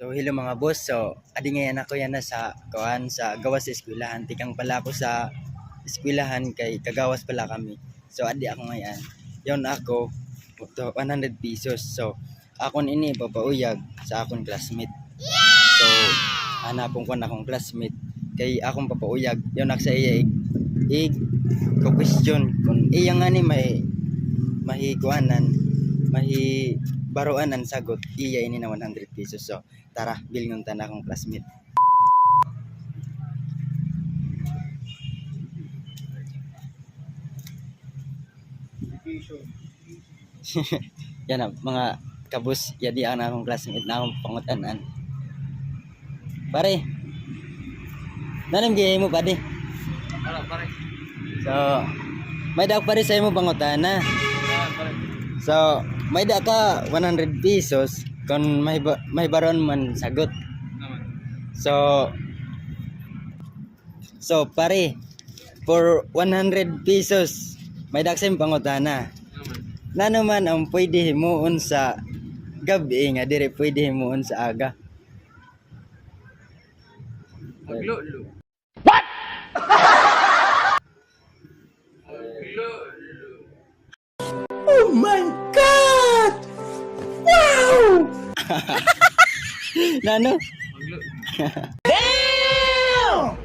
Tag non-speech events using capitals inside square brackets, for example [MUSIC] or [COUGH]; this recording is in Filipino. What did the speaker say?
So hello mga boss. So adi ngayon ako yan na sa kuan sa gawas sa eskwelahan. Tikang pala ako sa eskwelahan kay kagawas pala kami. So adi ako ngayon. Yon ako to 100 pesos. So akon ini papauyag sa akong classmate. So hanapon ko na akong classmate kay akong papauyag. Yon nak sa iya ig, ko question kung iya nga ni may mahikuanan mahi baruan ang sagot iya ini na 100 pesos. So tara bilngon ta na akong classmate. [LAUGHS] Yan na mga kabus yadi ang akong classmate na akong pangutanan. Pare nanim gaya mo pare? Ano, pare? so may daw pare sa imo pangutana Ah, pare. So, may da ka 100 pesos kung may, ba- may baron man sagot. So, so pare, for 100 pesos, may daksay pangutana. Na naman ang pwede himuon sa gabi nga dire pwede himuon sa aga. Maglo-lo. What? [LAUGHS] Maglo-lo. [LAUGHS] na ano? [LAUGHS] Damn!